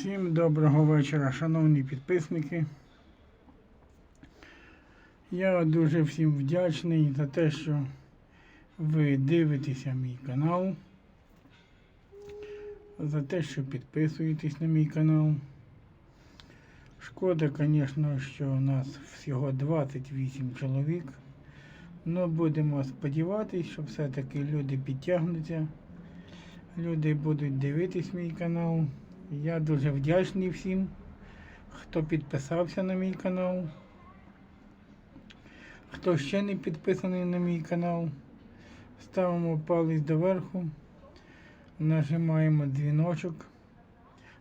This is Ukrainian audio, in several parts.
Всім доброго вечора, шановні підписники. Я дуже всім вдячний за те, що ви дивитеся мій канал, за те, що підписуєтесь на мій канал. Шкода, звісно, що у нас всього 28 чоловік. Ну, будемо сподіватися, що все-таки люди підтягнуться. Люди будуть дивитись мій канал. Я дуже вдячний всім, хто підписався на мій канал. Хто ще не підписаний на мій канал, ставимо палець доверху, нажимаємо дзвіночок,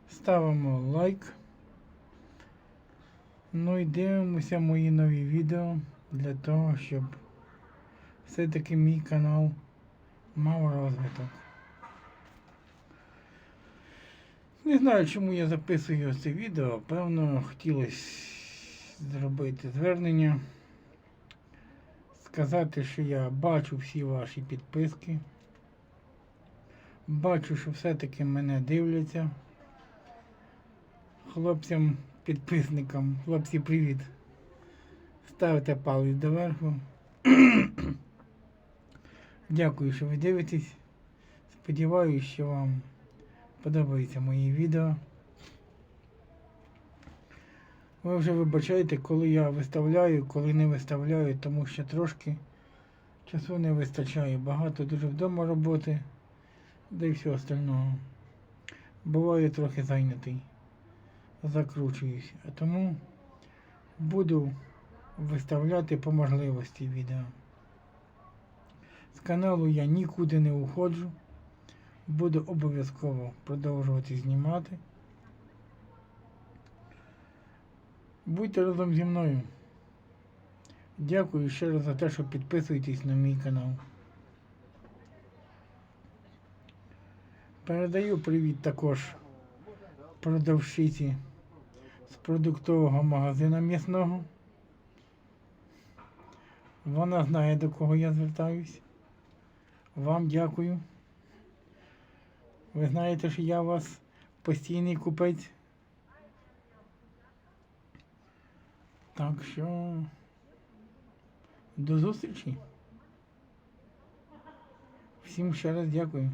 ставимо лайк. Ну і дивимося мої нові відео для того, щоб все-таки мій канал мав розвиток. Не знаю, чому я записую це відео. Певно, хотілося зробити звернення, сказати, що я бачу всі ваші підписки. Бачу, що все-таки мене дивляться. Хлопцям, підписникам, хлопці, привіт. Ставте палець доверху. Дякую, що ви дивитесь. Сподіваюсь, що вам подобаються мої відео. Ви вже вибачаєте, коли я виставляю, коли не виставляю, тому що трошки часу не вистачає. Багато дуже вдома роботи, да й всього остального. Буваю трохи зайнятий, закручуюсь. А тому буду виставляти по можливості відео. З каналу я нікуди не уходжу. Буду обов'язково продовжувати знімати. Будьте разом зі мною. Дякую ще раз за те, що підписуєтесь на мій канал. Передаю привіт також продавщиці з продуктового магазину м'ясного. Вона знає, до кого я звертаюсь. Вам дякую. Ви знаєте, що я у вас постійний купець. Так що до зустрічі. Всім ще раз дякую.